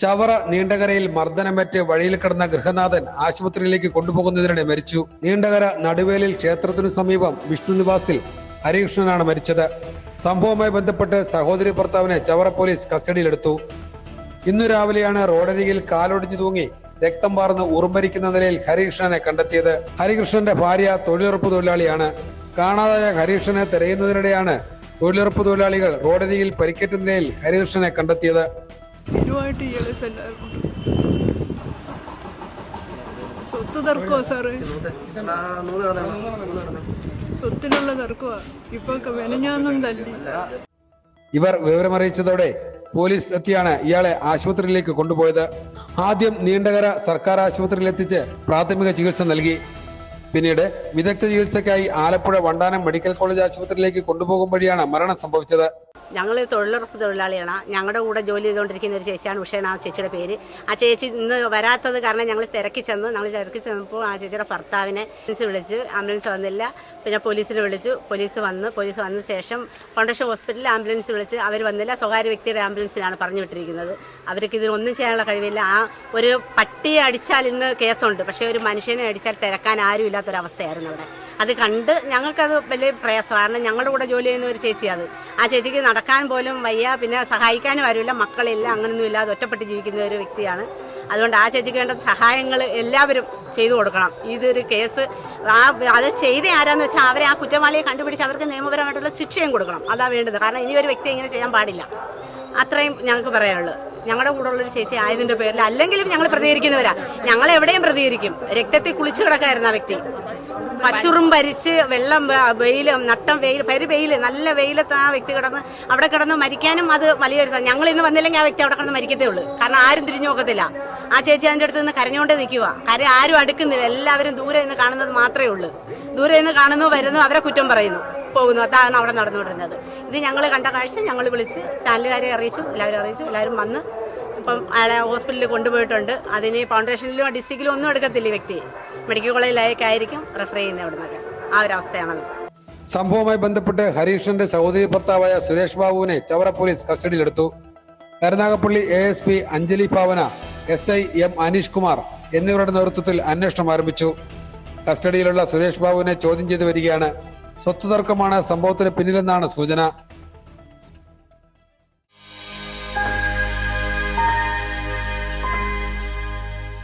ചവറ നീണ്ടകരയിൽ മർദ്ദനമേറ്റ് വഴിയിൽ കിടന്ന ഗൃഹനാഥൻ ആശുപത്രിയിലേക്ക് കൊണ്ടുപോകുന്നതിനിടെ മരിച്ചു. നീണ്ടകര നടുവേലിൽ ക്ഷേത്രത്തിനു സമീപം വിഷ്ണു നിവാസിൽ ഹരികൃഷ്ണനാണ് മരിച്ചത്. സംഭവവുമായി ബന്ധപ്പെട്ട് സഹോദരി ഭർത്താവിനെ ചവറ പോലീസ് കസ്റ്റഡിയിലെടുത്തു. ഇന്നു രാവിലെയാണ് റോഡരികിൽ കാലൊടിഞ്ഞു തൂങ്ങി രക്തം പാർന്ന് ഉറുമ്പരിക്കുന്ന നിലയിൽ ഹരികൃഷ്ണനെ കണ്ടെത്തിയത്. ഹരികൃഷ്ണന്റെ ഭാര്യ തൊഴിലുറപ്പ് തൊഴിലാളിയാണ്. കാണാതായ ഹരികൃഷ്ണനെ തിരയുന്നതിനിടെയാണ് തൊഴിലുറപ്പ് തൊഴിലാളികൾ റോഡരികിൽ പരിക്കേറ്റ നിലയിൽ ഹരികൃഷ്ണനെ കണ്ടെത്തിയത്. സ്ഥിരമായിട്ട് ഇയാളെ തല്ലാറുണ്ട് സ്വത്ത് തർക്കമാ സാറ്. സ്വത്തിനുള്ള തർക്കമാ. ഇപ്പൊ വെനഞ്ഞാന്നും തല്ലി. ഇവർ വിവരമറിയിച്ചതോടെ പോലീസ് എത്തിയാണ് ഇയാളെ ആശുപത്രിയിലേക്ക് കൊണ്ടുപോയത്. ആദ്യം നീണ്ടകര സർക്കാർ ആശുപത്രിയിൽ എത്തിച്ച് പ്രാഥമിക ചികിത്സ നൽകി. പിന്നീട് വിദഗ്ധ ചികിത്സയ്ക്കായി ആലപ്പുഴ വണ്ടാനം മെഡിക്കൽ കോളേജ് ആശുപത്രിയിലേക്ക് കൊണ്ടുപോകും വഴിയാണ് മരണം സംഭവിച്ചത്. ഞങ്ങൾ തൊഴിലുറപ്പ് തൊഴിലാളിയാണ് ഞങ്ങളുടെ കൂടെ ജോലി ചെയ്തുകൊണ്ടിരിക്കുന്ന ഒരു ചേച്ചിയാണ് ഉഷയാണ് ആ ചേച്ചിയുടെ പേര്. ആ ചേച്ചി ഇന്ന് വരാത്തത് കാരണം ഞങ്ങൾ തിരക്കി ചെന്ന് ഞങ്ങൾ തിരക്കി ചെന്നപ്പോൾ ആ ചേച്ചിയുടെ ഭർത്താവിനെ ആംബുലൻസ് വിളിച്ച് ആംബുലൻസ് വന്നില്ല. പിന്നെ പോലീസിനെ വിളിച്ചു. പോലീസ് വന്ന് പോലീസ് വന്ന ശേഷം ഫൗണ്ടേഷൻ ഹോസ്പിറ്റലിൽ ആംബുലൻസ് വിളിച്ച് അവർ വന്നില്ല. സ്വകാര്യ വ്യക്തിയുടെ ആംബുലൻസിലാണ് പറഞ്ഞു വിട്ടിരിക്കുന്നത്. അവർക്ക് ഇതിനൊന്നും ചെയ്യാനുള്ള കഴിവില്ല. ആ ഒരു പട്ടിയെ അടിച്ചാൽ ഇന്ന് കേസുണ്ട്. പക്ഷേ ഒരു മനുഷ്യനെ അടിച്ചാൽ തിരക്കാൻ ആരും ഇല്ലാത്തൊരവസ്ഥയായിരുന്നു അവിടെ. അത് കണ്ട് ഞങ്ങൾക്കത് വലിയ പ്രയാസമാണ് കാരണം ഞങ്ങളുടെ കൂടെ ജോലി ചെയ്യുന്ന ഒരു ചേച്ചിയാണ് ആ ചേച്ചിക്ക് നടക്കാൻ പോലും വയ്യ. പിന്നെ സഹായിക്കാനും ആരുമില്ല. മക്കളില്ല. അങ്ങനൊന്നും ഇല്ലാതെ ഒറ്റപ്പെട്ട് ജീവിക്കുന്ന ഒരു വ്യക്തിയാണ്. അതുകൊണ്ട് ആ ചേച്ചിക്ക് വേണ്ട സഹായങ്ങൾ എല്ലാവരും ചെയ്തു കൊടുക്കണം. ഇതൊരു കേസ്. ആ അത് ചെയ്ത ആരാന്ന് വെച്ചാൽ അവരെ ആ കുറ്റവാളിയെ കണ്ടുപിടിച്ച് അവർക്ക് നിയമപരമായിട്ടുള്ള ശിക്ഷയും കൊടുക്കണം. അതാണ് വേണ്ടത്. കാരണം ഇനി ഒരു വ്യക്തി ഇങ്ങനെ ചെയ്യാൻ പാടില്ല. അത്രയും ഞങ്ങൾക്ക് പറയാനുള്ളൂ. ഞങ്ങളുടെ കൂടെ ഉള്ളൊരു ചേച്ചി ആയതിന്റെ പേരിൽ അല്ലെങ്കിലും ഞങ്ങൾ പ്രതികരിക്കുന്നവരാ. ഞങ്ങൾ എവിടെയും പ്രതികരിക്കും. രക്തത്തിൽ കുളിച്ചു കിടക്കായിരുന്നു ആ വ്യക്തി. പച്ചുറും പരിച്ച് വെള്ളം വെയിൽ നട്ടം വെയിൽ പരി വെയിൽ നല്ല വെയിലത്ത് ആ വ്യക്തി കിടന്ന് അവിടെ കിടന്ന് മരിക്കാനും അത് വലിയൊരു ഞങ്ങൾ ഇന്ന് വന്നില്ലെങ്കിൽ ആ വ്യക്തി അവിടെ കിടന്ന് മരിക്കത്തേ ഉള്ളൂ. കാരണം ആരും തിരിഞ്ഞു നോക്കത്തില്ല. ആ ചേച്ചി അതിന്റെ അടുത്ത് നിന്ന് കരഞ്ഞുകൊണ്ടേ നിൽക്കുക കര ആരും അടുക്കുന്നില്ല. എല്ലാവരും ദൂരെ നിന്ന് കാണുന്നത് മാത്രമേ ഉള്ളൂ. ദൂരെ നിന്ന് കാണുന്നു വരുന്നു അവരെ കുറ്റം പറയുന്നു. പോകുന്നു. അതാണ് അവിടെ നടന്നുകൊണ്ടിരുന്നത്. ഇത് ഞങ്ങൾ കണ്ട കാഴ്ച ഞങ്ങൾ വിളിച്ച് ചാനലുകാരെ അറിയിച്ചു എല്ലാവരും അറിയിച്ചു എല്ലാവരും വന്ന് ഇപ്പം അയാളെ ഹോസ്പിറ്റലിൽ കൊണ്ടുപോയിട്ടുണ്ട്. അതിന് ഫൗണ്ടേഷനിലും ഡിസ്ട്രിക്റ്റിലും ഒന്നും എടുക്കത്തില്ല വ്യക്തി. മെഡിക്കൽ കോളേജിലേക്കായിരിക്കും റെഫർ ചെയ്യുന്നത് അവിടെ നിന്നൊക്കെ ആ ഒരു അവസ്ഥയാണത്. സംഭവവുമായി ബന്ധപ്പെട്ട് ഹരീഷിന്റെ സഹോദരി ഭർത്താവായ സുരേഷ് ബാബുവിനെ ചവറ പോലീസ് കസ്റ്റഡിയിലെടുത്തു. Karunagappally A S P Anjali Pavana S I M Aneesh Kumar എന്നിവരുടെ നേതൃത്വത്തിൽ അന്വേഷണം ആരംഭിച്ചു. കസ്റ്റഡിയിലുള്ള സുരേഷ് ബാബുവിനെ ചോദ്യം ചെയ്തു വരികയാണ്. സ്വത്ത് തർക്കമാണ് സംഭവത്തിന് പിന്നിലെന്നാണ് സൂചന.